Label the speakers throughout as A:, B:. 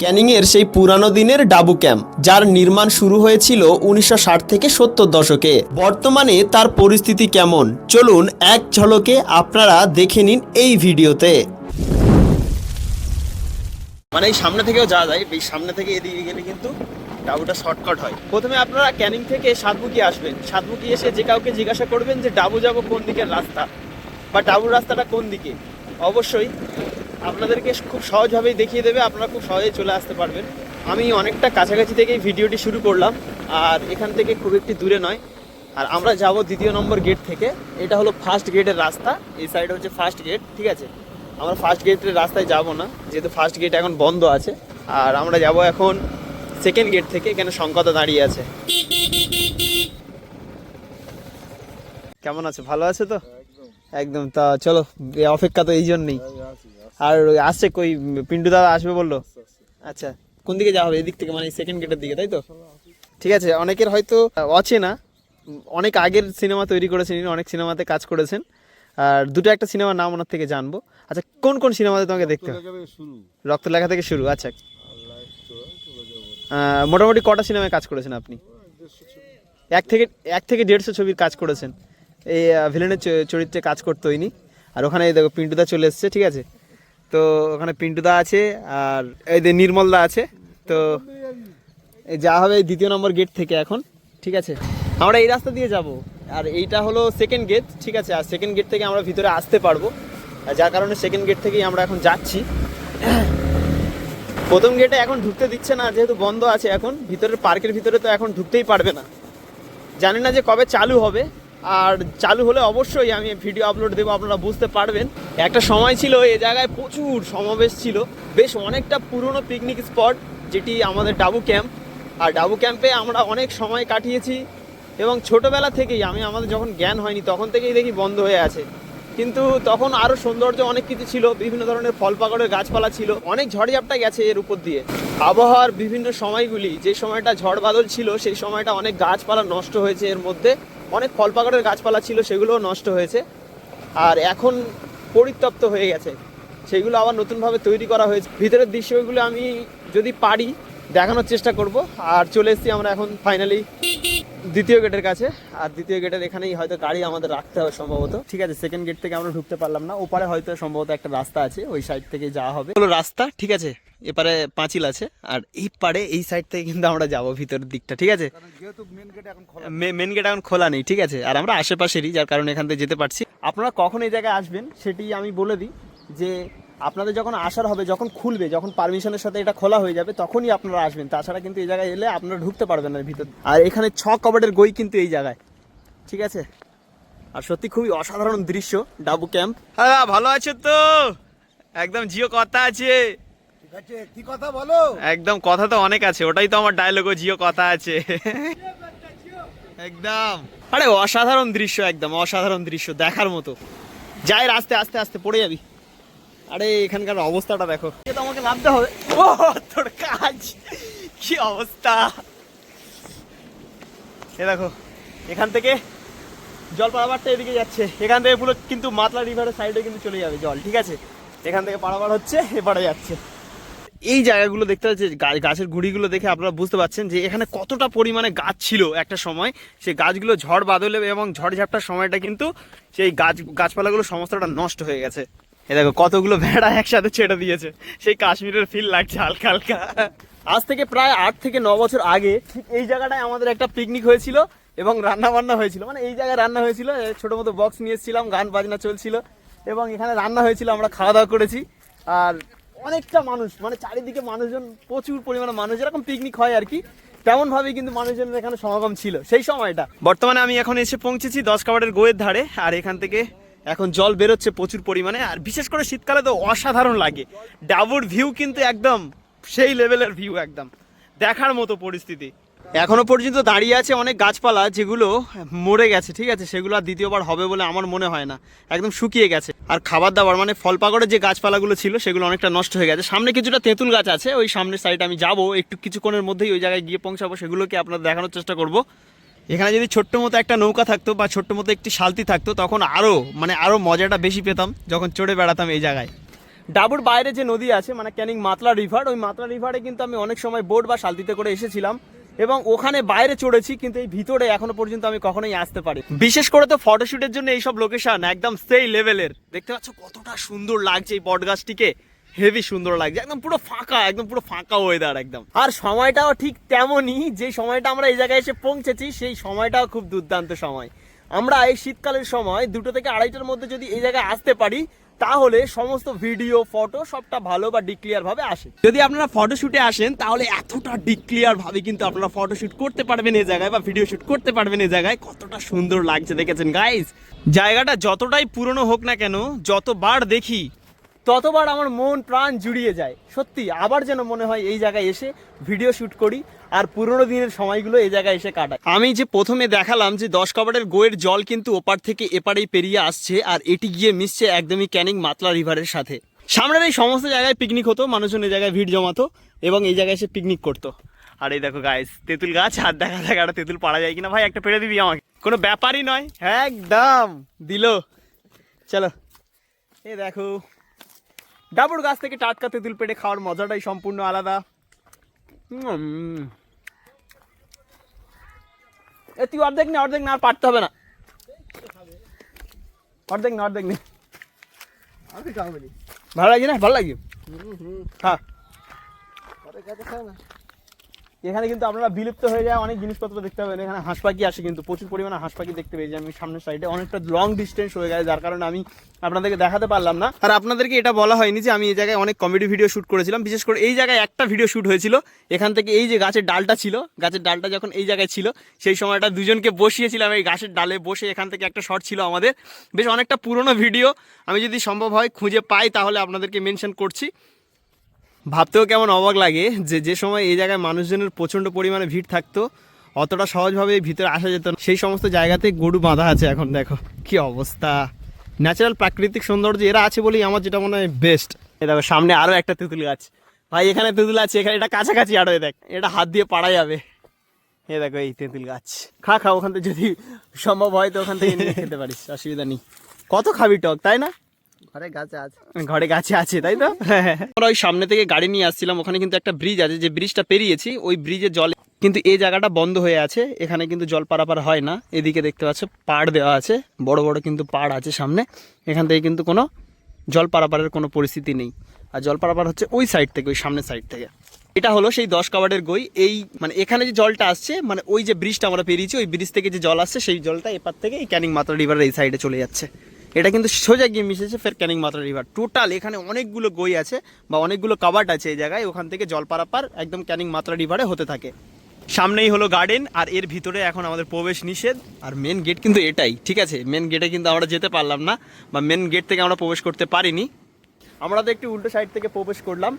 A: ক্যানিংয়ের সেই পুরানো দিনের ডাবু ক্যাম্প, যার নির্মাণ শুরু হয়েছিল উনিশশো ষাট থেকে সত্তর দশকে। বর্তমানে তার পরিস্থিতি কেমন? চলুন এক ঝলকে আপনারা দেখে নিন এই ভিডিওতে। মানে এই সামনে থেকেও যাওয়া যায়, এই সামনে থেকে এদিকে গেলে কিন্তু ডাবুটা শর্টকাট হয়। প্রথমে আপনারা ক্যানিং থেকে সাতবুকি আসবেন। সাতবুকি এসে যে কাউকে জিজ্ঞাসা করবেন যে, ডাবু যাব কোন দিকের রাস্তা? বা, ডাবুর রাস্তাটা কোন দিকে? অবশ্যই আপনাদেরকে খুব সহজভাবেই দেখিয়ে দেবে আপনারা খুব সহজেই চলে আসতে পারবেন। আমি অনেকটা কাছাকাছি থেকেই ভিডিওটি শুরু করলাম আর এখান থেকে খুব একটি দূরে নয়। আর আমরা যাব দ্বিতীয় নম্বর গেট থেকে। এটা হলো ফার্স্ট গেটের রাস্তা এই সাইড হচ্ছে ফার্স্ট গেট ঠিক আছে? আমরা ফার্স্ট গেটের রাস্তায় যাব না যেহেতু ফার্স্ট গেট এখন বন্ধ আছে। আর আমরা যাব এখন সেকেন্ড গেট থেকে এখানে শঙ্কতা দাঁড়িয়ে আছে। কেমন আছে? ভালো আছে তো? একদম। তা চলো অপেক্ষা তো এই জন্যই। আর আসছে কই পিন্টু দাদা আসবে বলল? আচ্ছা কোন দিকে যাওয়া হবে? এদিক থেকে মানে সেকেন্ড গেটের দিকে তাই তো? ঠিক আছে অনেকের হয়তো অচেনা। অনেক আগের সিনেমা তৈরি করেছেন অনেক সিনেমাতে কাজ করেছেন। আর দুটো একটা সিনেমার নাম ওনার থেকে জানব। আচ্ছা কোন কোন সিনেমাতে তোমাকে দেখতে হবে? রক্ত লেখা থেকে শুরু আচ্ছা। মোটামুটি কটা সিনেমায় কাজ করেছেন আপনি? এক থেকে এক থেকে দেড়শো ছবির কাজ করেছেন। এই ভিলেনের চরিত্রে কাজ করতো ইনি। আর ওখানে দেখো পিন্টুদা চলে এসছে ঠিক আছে? তো ওখানে পিন্টুদা আছে আর এই যে নির্মলদা আছে। তো যা হবে দ্বিতীয় নম্বর গেট থেকে এখন, ঠিক আছে? আমরা এই রাস্তা দিয়ে যাব। আর এইটা হলো সেকেন্ড গেট ঠিক আছে? আর সেকেন্ড গেট থেকে আমরা ভিতরে আসতে পারব। যার কারণে সেকেন্ড গেট থেকেই আমরা এখন যাচ্ছি। প্রথম গেটে এখন ঢুকতে দিচ্ছে না, যেহেতু বন্ধ আছে এখন। ভিতরের পার্কের ভিতরে তো এখন ঢুকতেই পারবে না। জানি না যে কবে চালু হবে। আর চালু হলে অবশ্যই আমি ভিডিও আপলোড দেবো, আপনারা বুঝতে পারবেন। একটা সময় ছিল, এ জায়গায় প্রচুর সমাবেশ ছিল। বেশ অনেকটা পুরনো পিকনিক স্পট যেটি আমাদের ডাবু ক্যাম্প আর ডাবু ক্যাম্পে আমরা অনেক সময় কাটিয়েছি এবং ছোটোবেলা থেকেই আমি, আমাদের যখন জ্ঞান হয়নি, তখন থেকেই দেখি বন্ধ হয়ে আছে। কিন্তু তখন আরও সৌন্দর্য অনেক কিছু ছিল, বিভিন্ন ধরনের ফল পাকড়ের গাছপালা ছিল, অনেক ঝড়ঝাপটা গেছে এর উপর দিয়ে। আবহাওয়ার বিভিন্ন সময়গুলি, যে সময়টা ঝড় বাদল ছিল, সেই সময়টা অনেক গাছপালা নষ্ট হয়েছে এর মধ্যে। অনেক ফল পাকড়ের গাছপালা ছিল, সেগুলোও নষ্ট হয়েছে। আর এখন পরিত্যক্ত হয়ে গেছে। সেগুলো আবার নতুনভাবে তৈরি করা হয়েছে। ভিতরের দৃশ্যগুলো আমি যদি পারি দেখানোর চেষ্টা করব। আর চলে এসেছি আমরা এখন ফাইনালি দ্বিতীয় গেটের কাছে। আর দ্বিতীয় গেটের এখানেই হয়তো গাড়ি আমাদের রাখতে হবে সম্ভবত। ঠিক আছে সেকেন্ড গেট থেকে আমরা ঢুকতে পারলাম না। ওপারে হয়তো সম্ভবত একটা রাস্তা আছে ওই সাইড থেকে যাওয়া হবে। হলো রাস্তা ঠিক আছে এপারে পাঁচিল আছে। আর এই পারে এই সাইড থেকে কিন্তু আমরা যাব ভিতরের দিকটা ঠিক আছে?
B: মেন গেট এখন খোলা
A: নেই ঠিক আছে? আর আমরা আশেপাশেরই যার কারণে এখান থেকে যেতে পারছি। আপনারা কখন এই জায়গায় আসবেন সেটি আমি বলে দিই যে আপনাদের যখন আসার হবে যখন খুলবে যখন পারমিশনের সাথে এটা খোলা হয়ে যাবে তখনই আপনারা আসবেন। তাছাড়া কিন্তু এই জায়গায় এলে আপনারা ঢুকতে পারবেন না ভিতর। আর এখানে ছ কবাটের গই কিন্তু এই জায়গায়। ঠিক আছে? আর সত্যি খুবই অসাধারণ দৃশ্য ডাবু ক্যাম্প হ্যাঁ ভালো আছে তো? একদম জিও কথা আছে।
B: ঠিক কি কথা বলো?
A: একদম কথা তো অনেক আছে ওটাই তো আমার ডায়লগও জিও কথা আছে। একদম। আরে অসাধারণ দৃশ্য একদম অসাধারণ দৃশ্য দেখার মতো। যাই রাস্তে আস্তে আস্তে পড়ে যাবি। আরে, এখানকার অবস্থাটা দেখো। তো আমাকে নামতে হবে। ও, তোর কাজ। কি অবস্থা? এ দেখো, এখান থেকে জল পারাবারটা এদিকে যাচ্ছে। এখান থেকে পুরো কিন্তু মাতলা রিভারের সাইডে কিন্তু চলে যাবে জল, ঠিক আছে? এখান থেকে পারাবার হচ্ছে, এপারে যাচ্ছে। এই জায়গাগুলো দেখতে পাচ্ছি গাছের গুঁড়িগুলো দেখে আপনারা বুঝতে পারছেন যে এখানে কতটা পরিমাণে গাছ ছিল একটা সময়। সেই গাছগুলো ঝড় বাদলে এবং ঝড় ঝাপটার সময়টা কিন্তু সেই গাছ, গাছপালাগুলো সমস্তটা নষ্ট হয়ে গেছে। এ দেখো, কতগুলো ভেড়া একসাথে ছেড়ে দিয়েছে। সেই কাশ্মীরের ফিল লাগছে হালকা হালকা। আজ থেকে প্রায় আট থেকে ন বছর আগে ঠিক এই জায়গাটায় আমাদের একটা পিকনিক হয়েছিল এবং রান্না বান্না হয়েছিল। মানে এই জায়গায় রান্না হয়েছিল ছোট মতো বক্স নিয়ে এসেছিলাম, গান বাজনা চলছিল এবং এখানে রান্না হয়েছিল, আমরা খাওয়া দাওয়া করেছি। আর অনেকটা মানুষ মানে চারিদিকে মানুষজন, প্রচুর পরিমাণে মানুষ, এরকম পিকনিক হয় আর কি। তেমন ভাবেই কিন্তু মানুষজন এখানে সমাগম ছিল সেই সময়টা। বর্তমানে আমি এখন এসে পৌঁছেছি দশ কাবাটের গোয়ের ধারে, আর এখান থেকে এখন জল বেরোচ্ছে প্রচুর পরিমাণে, আর বিশেষ করে শীতকালে তো অসাধারণ লাগে। ডাবুর ভিউ কিন্তু একদম সেই লেভেলের ভিউ একদম। দেখার মতো পরিস্থিতি। এখনও পর্যন্ত দাঁড়িয়ে আছে অনেক গাছপালা যেগুলো মরে গেছে, ঠিক আছে? সেগুলো আর দ্বিতীয়বার হবে বলে আমার মনে হয় না। একদম শুকিয়ে গেছে। আর খাবার দাবার মানে ফল পাকড়ের যে গাছপালাগুলো ছিল, সেগুলো অনেকটা নষ্ট হয়ে গেছে। সামনে কিছুটা তেঁতুল গাছ আছে, ওই সামনের সাইডে আমি যাব। একটু কিছুক্ষণের মধ্যেই ওই জায়গায় গিয়ে পৌঁছাবো, সেগুলোকে আপনাদের দেখানোর চেষ্টা করব। এখানে যদি ছোট্ট মতো একটা নৌকা থাকতো বা ছোট্ট মতো একটি শালতি থাকতো, তখন আরও মানে আরও মজাটা বেশি পেতাম যখন চড়ে বেড়াতাম এই জায়গায়। ডাবুর বাইরে যে নদী আছে মানে ক্যানিং মাতলা রিভার, ওই মাতলা রিভারে কিন্তু আমি অনেক সময় বোট বা শালতিতে করে এসেছিলাম এবং ওখানে বাইরে চড়েছি, কিন্তু এই ভিতরে এখনও পর্যন্ত আমি কখনোই আসতে পারি বিশেষ করে তো ফটোশুটের জন্য এইসব লোকেশন একদম সেই লেভেলের দেখতে পাচ্ছ কতটা সুন্দর লাগছে এই বট গাছটিকে হেভি সুন্দর লাগছে। একদম পুরো ফাঁকা, একদম পুরো ফাঁকা ওয়েদার একদম। আর সময়টাও ঠিক তেমনই, যে সময়টা আমরা এই জায়গায় এসে পৌঁছেছি, সেই সময়টাও খুব দুর্দান্ত সময়। আমরা এই শীতকালের সময় দুটো থেকে আড়াইটার মধ্যে যদি এই জায়গায় আসতে পারি, তাহলে সমস্ত ভিডিও ফটো সবটা ভালো বা ডিক্লিয়ার ভাবে আসে। যদি আপনারা ফটোশুটে আসেন, তাহলে এতটা ডিক্লিয়ার ভাবে কিন্তু আপনারা ফটো ফটোশুট করতে পারবেন এই জায়গায় বা ভিডিও শুট করতে পারবেন এই জায়গায়। কতটা সুন্দর লাগছে, দেখেছেন গাইজ জায়গাটা যতটাই পুরনো হোক না কেন, যতবার দেখি ততবার আমার মন, প্রাণ জুড়িয়ে যায়। সত্যি, আবার যেন মনে হয় এই জায়গায় এসে ভিডিও শ্যুট করি আর পুরোনো দিনের সময়গুলো এই জায়গায় এসে কাটাই। আমি যে প্রথমে দেখালাম যে দশ কবাটের গোয়ের জল কিন্তু ওপার থেকে এপারেই পেরিয়ে আসছে আর এটি গিয়ে মিশছে একদমই ক্যানিং মাতলা রিভারের সাথে। সামনের এই সমস্ত জায়গায় পিকনিক হতো, মানুষজন এই জায়গায় ভিড় জমাতো এবং এই জায়গায় এসে পিকনিক করতো। আর এই দেখো গাইস তেঁতুল গাছ আর দেখা দেখা একটা তেঁতুল পাড়া যায় কিনা। ভাই, একটা পেড়ে দিবি আমাকে। কোনো ব্যাপারই নয়। একদম। দিল। চলো। এই দেখো। ডাবুর গাছ থেকে টাটকা তেঁতুল পেটে খাওয়ার মজাটাই সম্পূর্ণ আলাদা। এ, তুই অর্ধেক নে, অর্ধেক না, আর পারতে হবে না। অর্ধেক না, অর্ধেক নে। ভালো লাগে না? ভালো লাগে হ্যাঁ। এখানে কিন্তু আপনারা বিলুপ্ত হয়ে যায় অনেক জিনিসপত্র দেখতে পাবেন। এখানে হাঁস পাখি আসে কিন্তু, প্রচুর পরিমাণে হাঁস পাখি দেখতে পেয়েছি আমি সামনের সাইডে অনেকটা লং ডিস্টেন্স হয়ে গেছে, যার কারণে আমি আপনাদেরকে দেখাতে পারলাম না। আর আপনাদেরকে এটা বলা হয়নি যে আমি এই জায়গায় অনেক কমেডি ভিডিও শ্যুট করেছিলাম। বিশেষ করে এই জায়গায় একটা ভিডিও শ্যুট হয়েছিল। এখান থেকে এই যে গাছের ডালটা ছিল, গাছের ডালটা যখন এই জায়গায় ছিল, সেই সময়টা দুজনকে বসিয়েছিলাম এই গাছের ডালে বসে এখান থেকে একটা শট ছিল আমাদের। বেশ অনেকটা পুরনো ভিডিও আমি যদি সম্ভব হয় খুঁজে পাই, তাহলে আপনাদেরকে মেনশন করছি। ভাবতেও কেমন অবাক লাগে যে যে সময় এই জায়গায় মানুষজনের প্রচণ্ড পরিমাণে ভিড় থাকতো, অতটা সহজভাবে ভিতরে আসা যেত না। সেই সমস্ত জায়গাতে গরু বাঁধা আছে এখন, দেখো কি অবস্থা। ন্যাচারাল প্রাকৃতিক সৌন্দর্য এরা আছে বলেই আমার যেটা মনে হয় বেস্ট দেখো, সামনে আরও একটা তেঁতুল গাছ। ভাই, এখানে তেঁতুল আছে, এখানে এটা কাছাকাছি আরও দেখ, এটা হাত দিয়ে পাড়া যাবে। এ দেখো, এই তেঁতুল গাছ। খা খা, ওখান থেকে যদি সম্ভব হয় তো ওখান থেকে নিয়ে খেতে পারিস, অসুবিধা নেই। কত খাবি টক, তাই না?
B: ঘরে গাছে আছে।
A: তাই তো? আমরা ওই সামনে থেকে গাড়ি নিয়ে আসছিলাম, ওখানে কিন্তু একটা ব্রিজ আছে, যে ব্রিজটা পেরিয়েছি, ওই ব্রিজের জলে কিন্তু এই জায়গাটা বন্ধ হয়ে আছে, এখানে কিন্তু জল পারাপার হয় না, এদিকে দেখতে পাচ্ছ পাড় দেওয়া আছে, বড় বড় কিন্তু পাড় আছে সামনে, এখান থেকে কিন্তু কোনো জল পারাপারের কোনো পরিস্থিতি নেই। আর জল পারাপার হচ্ছে ওই সাইড থেকে, ওই সামনের সাইড থেকে। এটা হলো সেই দশ কাবাডের গই, এই মানে এখানে যে জলটা আসছে মানে ওই যে ব্রিজটা আমরা পেরিয়েছি, ওই ব্রিজ থেকে যে জল আসছে, সেই জলটা এপার থেকে এই ক্যানিং মাত্রা রিভারের এই সাইডে চলে যাচ্ছে। এটা কিন্তু সোজা গিয়ে মিশেছে ফের ক্যানিং মাত্রা রিভার। টোটাল এখানে অনেকগুলো গই আছে বা অনেকগুলো কাবাট আছে এই জায়গায়। ওখান থেকে জল পারাপার একদম ক্যানিং মাত্রা রিভারে হতে থাকে। সামনেই হলো গার্ডেন আর এর ভিতরে এখন আমাদের প্রবেশ নিষেধ। আর মেন গেট কিন্তু এটাই, ঠিক আছে? মেন গেটে কিন্তু আমরা যেতে পারলাম না বা মেন গেট থেকে আমরা প্রবেশ করতে পারিনি। আমরা তো একটু উল্টো সাইড থেকে প্রবেশ করলাম।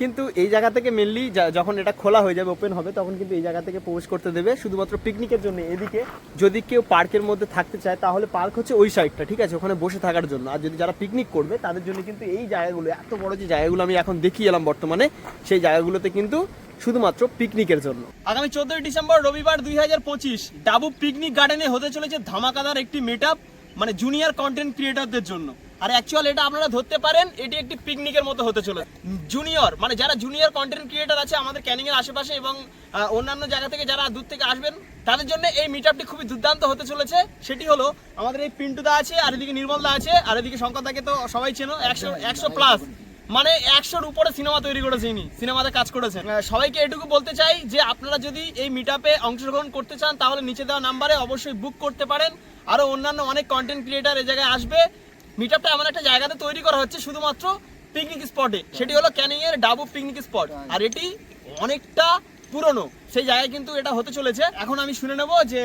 A: কিন্তু এই জায়গা থেকে মেনলি যখন এটা খোলা হয়ে যাবে ওপেন হবে, তখন কিন্তু এই জায়গা থেকে প্রবেশ করতে দেবে, শুধুমাত্র পিকনিকের জন্য। এদিকে যদি কেউ পার্কের মধ্যে থাকতে চায়, তাহলে পার্ক হচ্ছে ওই সাইডটা ঠিক আছে? ওখানে বসে থাকার জন্য। আর যদি যারা পিকনিক করবে, তাদের জন্য কিন্তু এই জায়গাগুলো, এত বড় যে জায়গাগুলো আমি এখন দেখিয়ে এলাম বর্তমানে, সেই জায়গাগুলোতে কিন্তু শুধুমাত্র পিকনিকের জন্য। আগামী চোদ্দই ডিসেম্বর, রবিবার দুই হাজার পঁচিশ, ডাবু পিকনিক গার্ডেনে হতে চলেছে ধামাকাদার একটি মিট মানে জুনিয়র কন্টেন্ট ক্রিয়েটারদের জন্য। আর অ্যাকচুয়াল এটা আপনারা ধরতে পারেন, এটি একটি পিকনিকের মতো হতে চলে জুনিয়র মানে যারা জুনিয়র কন্টেন্ট ক্রিয়েটর আছে আমাদের ক্যানিং এর আশেপাশে এবং অন্যান্য জায়গা থেকে যারা দূর থেকে আসবেন, তাদের জন্য এই মিট আপটি খুবই দুর্দান্ত হতে চলেছে। সেটি হলো, আমাদের এই পিন্টুদা আছে, আর এদিকে নির্মলদা আছে, আর এদিকে শঙ্করদাকে তো সবাই চেনো, একশো একশো প্লাস মানে একশোর উপরে সিনেমা তৈরি করেছে ইনি সিনেমাতে কাজ করেছেন। সবাইকে এটুকু বলতে চাই যে আপনারা যদি এই মিট আপে অংশগ্রহণ করতে চান, তাহলে নিচে দেওয়া নাম্বারে অবশ্যই বুক করতে পারেন। আরও অন্যান্য অনেক কন্টেন্ট ক্রিয়েটার এই জায়গায় আসবে। মিট এমন একটা জায়গাতে তৈরি করা হচ্ছে শুধুমাত্র পিকনিক স্পটে সেটি হলো ক্যানিং এর ডাবু পিকনিক স্পট আর এটি অনেকটা পুরনো। সেই জায়গায় কিন্তু এটা হতে চলেছে। এখন আমি শুনে নেব যে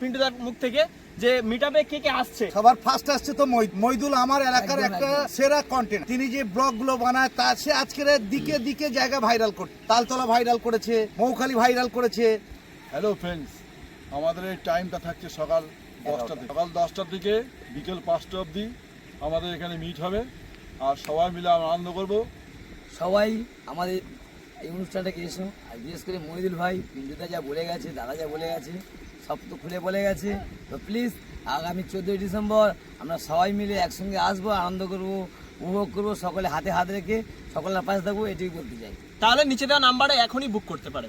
A: পিন্টুদার মুখ থেকে যে মিট কে কে আসছে।
B: সবার ফার্স্ট আসছে তো মহিদুল আমার এলাকার একটা সেরা কন্টেন্ট তিনি যে ব্লগগুলো বানায় তা সে আজকের দিকে দিকে জায়গা ভাইরাল করছে তালতলা ভাইরাল করেছে মৌখালি ভাইরাল করেছে।
C: হ্যালো ফ্রেন্ডস আমাদের এই টাইমটা থাকছে সকাল দশটা সকাল দশটার দিকে বিকেল পাঁচটা অবধি। আমাদের এখানে মিট হবে। আর সবাই মিলে আমরা আনন্দ করব।
D: সবাই আমাদের এই অনুষ্ঠানটাকে এসো আর বিশেষ করে মহিদুল ভাই পিন্টুদা যা বলে গেছে দাদা যা বলে গেছে সব তো খুলে বলে গেছে। তো প্লিজ আগামী চোদ্দোই ডিসেম্বর আমরা সবাই মিলে একসঙ্গে আসব আনন্দ করব উপভোগ করব সকলে হাতে হাত রেখে সকলের পাশে থাকব এটাই বলতে চাই।
A: তাহলে নিচে দেওয়া নাম্বারে এখনই বুক করতে পারে